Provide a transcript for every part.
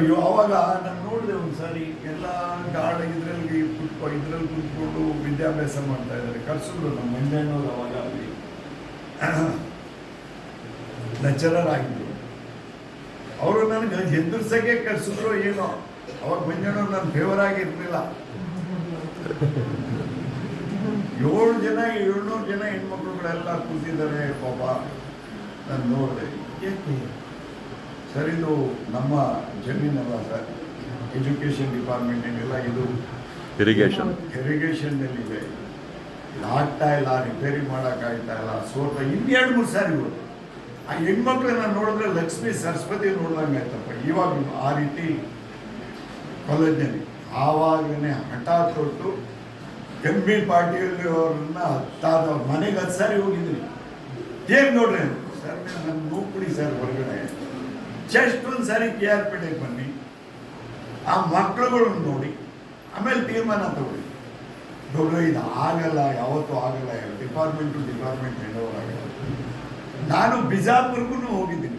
ಅಯ್ಯೋ, ಅವಾಗ ನಾನು ನೋಡಿದೆ ಒಂದು ಸಾರಿ ಎಲ್ಲ ಗಾರ್ಡ್ ಇದ್ರಲ್ಲಿ ಕುತ್ಕೊ, ಇದ್ರಲ್ಲಿ ಕುತ್ಕೊಂಡು ವಿದ್ಯಾಭ್ಯಾಸ ಮಾಡ್ತಾ ಇದ್ದಾರೆ. ಕರ್ಸಿದ್ರು ನಮ್ಮ ಮಂಜಣ್ಣವ್ರು ಅವಾಗ ಅಲ್ಲಿ. ಲೆಕ್ಚರರ್ ಆಗಿದ್ರು. ಅವರು ನನಗೆ ಹೆದರ್ಸಕ್ಕೆ ಕರ್ಸಿದ್ರು, ಏನೋ. ಅವಾಗ ಮಂಜಣ್ಣವ್ರು ನನ್ನ ಫೇವರ್ ಆಗಿರ್ಲಿಲ್ಲ. ಏಳು ಜನ, ಏಳ್ನೂರು ಜನ ಹೆಣ್ಮಕ್ಳುಗಳೆಲ್ಲ ಕೂತಿದ್ದಾರೆ, ಪಾಪ. ನಾನು ನೋಡಿದೆ. ಸರ್ ಇದು ನಮ್ಮ ಜಮೀನಲ್ಲ ಸರ್. ಎಜುಕೇಷನ್ ಡಿಪಾರ್ಟ್ಮೆಂಟಿನೆಲ್ಲ ಇದು ಇರಿಗೇಷನ್ ಇರಿಗೇಷನ್ನಲ್ಲಿದೆ ಇದು ಆಗ್ತಾ ಇಲ್ಲ ರಿಪೇರಿ ಮಾಡೋಕ್ಕಾಗ್ತಾ ಇಲ್ಲ. ಸೋತ ಇನ್ನೆರಡು ಮೂರು ಸಾರಿ ಹೋದ್ರು. ಆ ಹೆಣ್ಮಕ್ಳನ್ನ ನೋಡಿದ್ರೆ ಲಕ್ಷ್ಮೀ ಸರಸ್ವತಿ ನೋಡ್ದಂಗೆ ಆಯ್ತಪ್ಪ. ಇವಾಗ ಆ ರೀತಿ ಕಾಲೇಜ್ನಲ್ಲಿ ಆವಾಗಲೇ ಹಠ ತೊಟ್ಟು ಎಂ ಬಿ ಪಾಟೀಲ್ ಅವ್ರನ್ನ ಹತ್ತಾದ ಮನೆಗೆ ಹತ್ತು ಸಾರಿ ಹೋಗಿದ್ರಿ. ಏನು ನೋಡ್ರಿ. ಸರ್ ನನ್ನ ನೋಡ್ಬಿಡಿ ಸರ್ ಹೊರಗಡೆ ಜಸ್ಟ್ ಒಂದು ಸಾರಿ ಕೆ ಆರ್ ಪೇಟೆಗೆ ಬನ್ನಿ. ಆ ಮಕ್ಕಳುಗಳನ್ನ ನೋಡಿ, ಆಮೇಲೆ ತೀರ್ಮಾನ ತಗೊಳ್ಳಿ. ದೊಡ್ಡ ಇದು ಆಗಲ್ಲ, ಯಾವತ್ತೂ ಆಗಲ್ಲ ಡಿಪಾರ್ಟ್ಮೆಂಟ್ ಟು ಡಿಪಾರ್ಟ್ಮೆಂಟ್ ಓವರ್ ಆಗಲ್ಲ. ನಾನು ಬಿಜಾಪುರ್ಗೂ ಹೋಗಿದ್ದೀನಿ.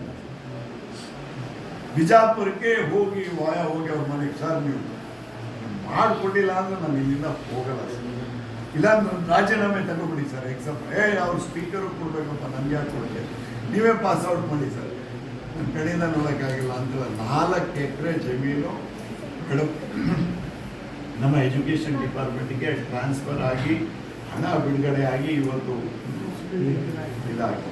ಬಿಜಾಪುರಕ್ಕೆ ಹೋಗಿ ವಾಯ ಹೋಗಿ ಅವ್ರ ಮನೆಗೆ, ಸರ್, ನೀವು ಮಾಡಿಕೊಟ್ಟಿಲ್ಲ ಅಂದ್ರೆ ನಾನು ಇಲ್ಲಿಂದ ಹೋಗಲ್ಲ, ಸರ್. ಇಲ್ಲ ರಾಜೀನಾಮೆ ತಗೊಬಿಡಿ, ಸರ್. ಎಕ್ಸಾಮ್ ಏ, ಅವ್ರ ಸ್ಪೀಕರು ಕೊಡ್ಬೇಕಪ್ಪ ನನಗೆ ಯಾಕೆ ಕೊಡಲಿ ನೀವೇ ಪಾಸ್ ಔಟ್ ಮಾಡಿ, ಸರ್. ನನ್ನ ಕಡೆಯಿಂದ ನೋಡೋಕ್ಕಾಗಿಲ್ಲ ಅಂತ ನಾಲ್ಕು ಎಕರೆ ಜಮೀನು ಬೆಳಕು ನಮ್ಮ ಎಜುಕೇಷನ್ ಡಿಪಾರ್ಟ್ಮೆಂಟಿಗೆ ಟ್ರಾನ್ಸ್ಫರ್ ಆಗಿ ಹಣ ಬಿಡುಗಡೆ ಆಗಿ ಇವತ್ತು ಇದಾಗಿದೆ.